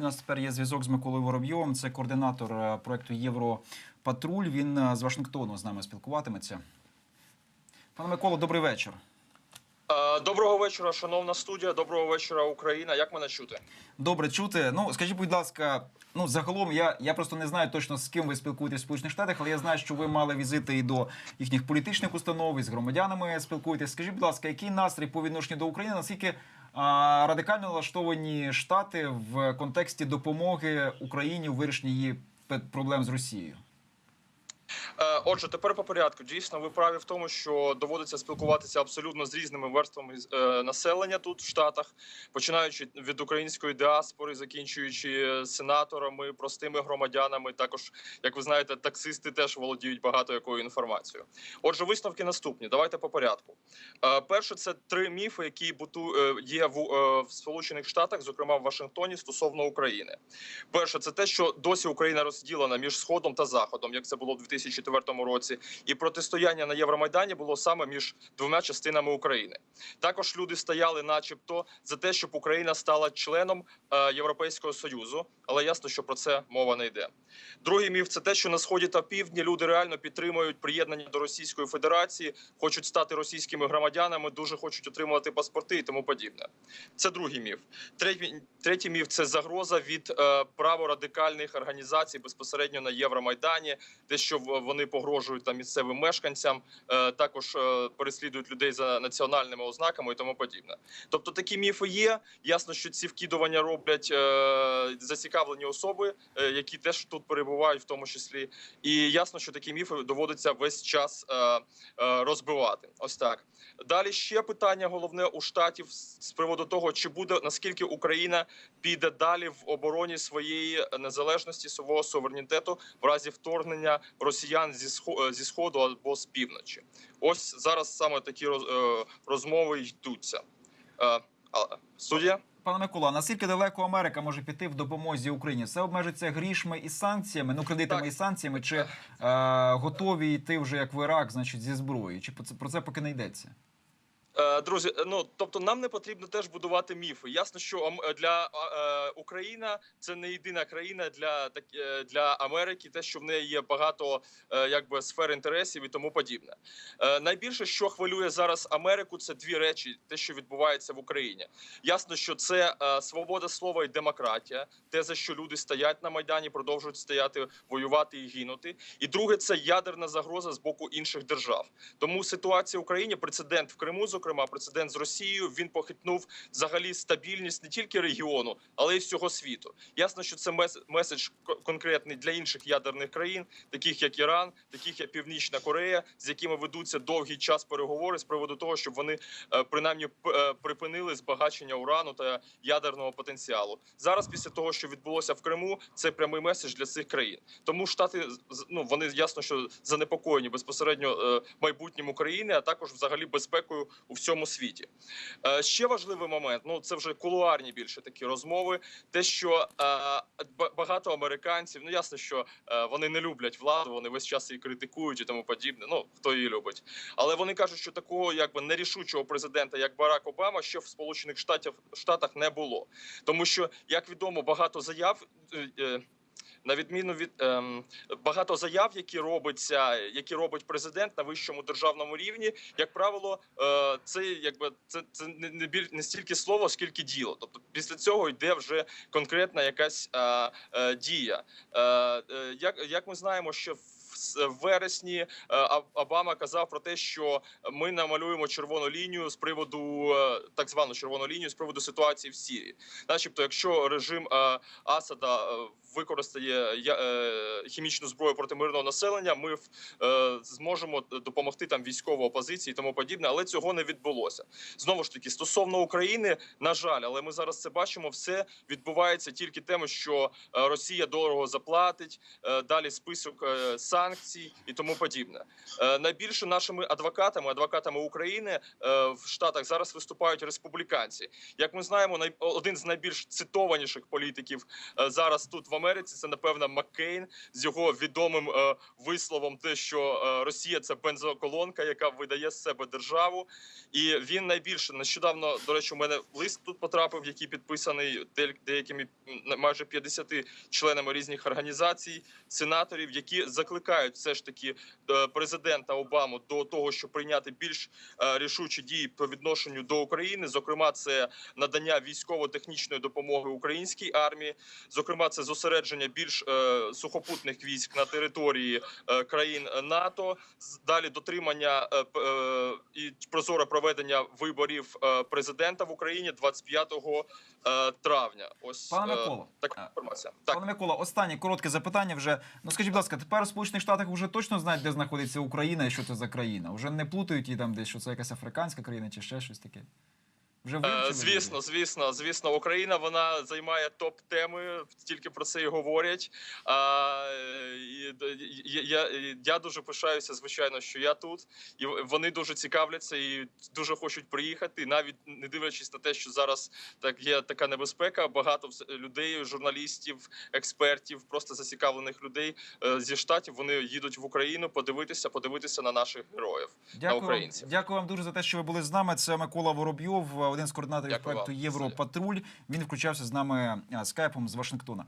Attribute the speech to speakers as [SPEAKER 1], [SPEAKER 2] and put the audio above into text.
[SPEAKER 1] У нас тепер є зв'язок з Миколою Воробйовим. Це координатор е, проекту Європатруль. Він е, з Вашингтону з нами спілкуватиметься. Пане Миколо, добрий вечір.
[SPEAKER 2] Е, Доброго вечора, шановна студія. Доброго вечора, Україна. Як мене чути?
[SPEAKER 1] Добре чути. Ну скажіть, будь ласка, ну загалом я, я просто не знаю точно з ким ви спілкуєтесь в Сполучених Штатах, але я знаю, що ви мали візити і до їхніх політичних установ, і з громадянами спілкуєтесь. Скажіть, будь ласка, який настрій по відношенню до України? Наскільки радикально налаштовані штати в контексті допомоги Україні у вирішенні її проблем з Росією?
[SPEAKER 2] Е, Отже, тепер по порядку. Дійсно, ви праві в тому, що доводиться спілкуватися абсолютно з різними верствами е, населення тут в Штатах, починаючи від української діаспори, закінчуючи сенаторами, простими громадянами. Також, як ви знаєте, таксисти теж володіють багато якою інформацією. Отже, висновки наступні. Давайте по порядку. Е, Перше, це три міфи, які є в, Сполучених Штатах, зокрема в Вашингтоні, стосовно України. Перше, це те, що досі Україна розділена між сходом та заходом, як це було в 2004 році, і протистояння на Євромайдані було саме між двома частинами України. Також люди стояли, начебто, за те, щоб Україна стала членом е, Європейського союзу, але ясно, що про це мова не йде. Другий міф це те, що на сході та півдні люди реально підтримують приєднання до Російської Федерації, хочуть стати російськими громадянами, дуже хочуть отримувати паспорти і тому подібне. Це другий міф. Третій, третій міф це загроза від е, праворадикальних організацій безпосередньо на Євромайдані, те, що в- вони погрожують там місцевим мешканцям, е, також е, переслідують людей за національними ознаками і тому подібне. Тобто такі міфи є. Ясно, що ці вкидування роблять е, зацікавлені особи, які теж тут перебувають, в тому числі. І ясно, що такі міфи доводиться весь час розбивати. Ось так. Далі ще питання головне у штатів з приводу того, чи буде наскільки Україна піде далі в обороні своєї незалежності, свого суверенітету в разі вторгнення росіян зі схо- е, зі сходу або з півночі. Ось зараз саме такі роз- е, розмови йдуться. Суддя?
[SPEAKER 1] Пане Микола, наскільки далеко Америка може піти в допомозі Україні? Все обмежиться грішми і санкціями, ну кредитами
[SPEAKER 2] Так.
[SPEAKER 1] і санкціями, чи е, готові йти вже як в Ірак, значить, зі зброєю? Чи про це поки не йдеться?
[SPEAKER 2] Е, Друзі, е, ну тобто нам не потрібно теж будувати міфи. Ясно, що е, для Україна це не єдина країна для для Америки, те, що в неї є багато якби сфер інтересів і тому подібне. Найбільше, що хвилює зараз Америку, це дві речі: те, що відбувається в Україні. Ясно, що це свобода слова і демократія, те за що люди стоять на майдані, продовжують стояти, воювати і гинути. І друге, це ядерна загроза з боку інших держав. Тому ситуація в Україні, прецедент в Криму, зокрема, прецедент з Росією, він похитнув взагалі стабільність не тільки регіону, але й всього світу. Ясно, що це мес- меседж конкретний для інших ядерних країн, таких як Іран, таких як Північна Корея, з якими ведуться довгий час переговори з приводу того, щоб вони е, принаймні е, припинили збагачення урану та ядерного потенціалу. Зараз, після того, що відбулося в Криму, це прямий меседж для цих країн. Тому штати ну вони ясно, що занепокоєні безпосередньо е, майбутнім України, а також взагалі безпекою у всьому світі. Е, Ще важливий момент. Ну це вже кулуарні більше такі розмови. Те, що е, багато американців, ну ясно, що е, вони не люблять владу, вони весь час її критикують і тому подібне. Ну хто її любить, але вони кажуть, що такого якби нерішучого президента, як Барак Обама, ще в Сполучених Штатів Штатах не було, тому що як відомо, багато заяв. На відміну від ем, багато заяв, які робиться, які робить президент на вищому державному рівні, як правило, е, це якби це, це не, не біль не стільки слово, скільки діло. Тобто після цього йде вже конкретна якась е, е, дія. Е, е, як, як ми знаємо, що в в вересні е, Обама казав про те, що ми намалюємо червону лінію з приводу е, так звану червону лінію з приводу ситуації в Сірії. Начебто, якщо режим е, Асада використає хімічну зброю проти мирного населення, ми зможемо допомогти там військовій опозиції і тому подібне, але цього не відбулося. Знову ж таки, стосовно України, на жаль, але ми зараз це бачимо. Все відбувається тільки тим, що Росія дорого заплатить. Далі список санкцій. Санкцій і тому подібне. Е, Найбільше нашими адвокатами, адвокатами України е, в Штатах зараз виступають республіканці. Як ми знаємо, один з найбільш цитованіших політиків е, зараз тут в Америці це напевно Маккейн з його відомим висловом, те, що Росія це бензоколонка, яка видає з себе державу. І він найбільше нещодавно, до речі, у мене лист тут потрапив, який підписаний де- деякими майже 50 членами різних організацій, сенаторів, які закликають все ж таки е, президента Обаму до того, щоб прийняти більш е, рішучі дії по відношенню до України. Зокрема, це надання військово-технічної допомоги українській армії. Зокрема, це зосередження більш е, сухопутних військ на території країн НАТО. Далі дотримання і прозоре проведення виборів президента в Україні 25 е, травня. Ось
[SPEAKER 1] Пане Микола,
[SPEAKER 2] така інформація. Так.
[SPEAKER 1] Пане Микола, останнє коротке запитання. Вже ну скажіть, будь ласка, тепер Сполучених Штатах вже точно знають, де знаходиться Україна і що це за країна. Вже не плутають її там десь, що це якась африканська країна чи ще щось таке. Вже
[SPEAKER 2] Е,
[SPEAKER 1] вивчили?
[SPEAKER 2] Звісно, звісно, звісно, Україна вона займає топ теми, тільки про це і говорять. А, і, я, я, я дуже пишаюся, звичайно, що я тут, і вони дуже цікавляться і дуже хочуть приїхати. Навіть не дивлячись на те, що зараз так є така небезпека. Багато людей, журналістів, експертів, просто зацікавлених людей е, зі штатів. Вони їдуть в Україну подивитися, подивитися на наших героїв.
[SPEAKER 1] Дякую, вам,
[SPEAKER 2] українців.
[SPEAKER 1] дякую вам дуже за те, що ви були з нами. Це Микола Воробйов, один з координаторів
[SPEAKER 2] Дякую
[SPEAKER 1] проекту
[SPEAKER 2] вам.
[SPEAKER 1] Європатруль. Він включався з нами скайпом з Вашингтона.